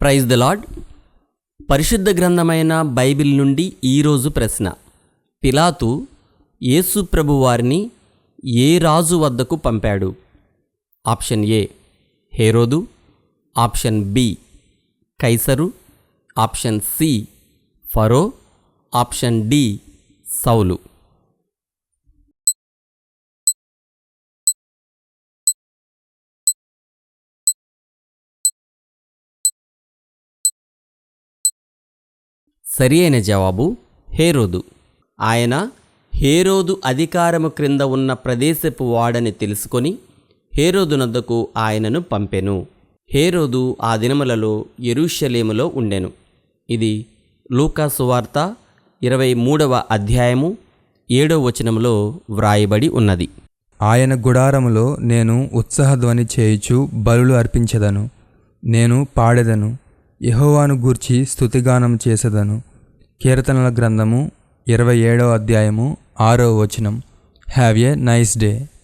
Praise the lord పరిశుద్ధ గ్రంథమైన Bible నుండి ఈరోజు ప్రశ్న. పిలాతు యేసు ప్రభు వారిని ఏ రాజు వద్దకు పంపాడు? Option A Herod option B Caesar option C Pharaoh option D Saul. సరి అయిన జవాబు హేరోదు. ఆయన హేరోదు అధికారము క్రింద ఉన్న ప్రదేశపు వాడని తెలుసుకొని హేరోదునద్దకు ఆయనను పంపెను. హేరోదు ఆ దినములలో ఎరుషలేములో ఉండెను. ఇది లూకాసువార్త ఇరవై మూడవ అధ్యాయము ఏడవ వచనములో వ్రాయబడి ఉన్నది. ఆయన గుడారములో నేను ఉత్సాహధ్వని చేయుచు బలులు అర్పించదను. నేను పాడెదను. యహోవాను గూర్చి స్థుతిగానం చేసేదను. కీర్తనల గ్రంథము ఇరవై ఏడవ అధ్యాయము ఆరో వచనం. Have a nice day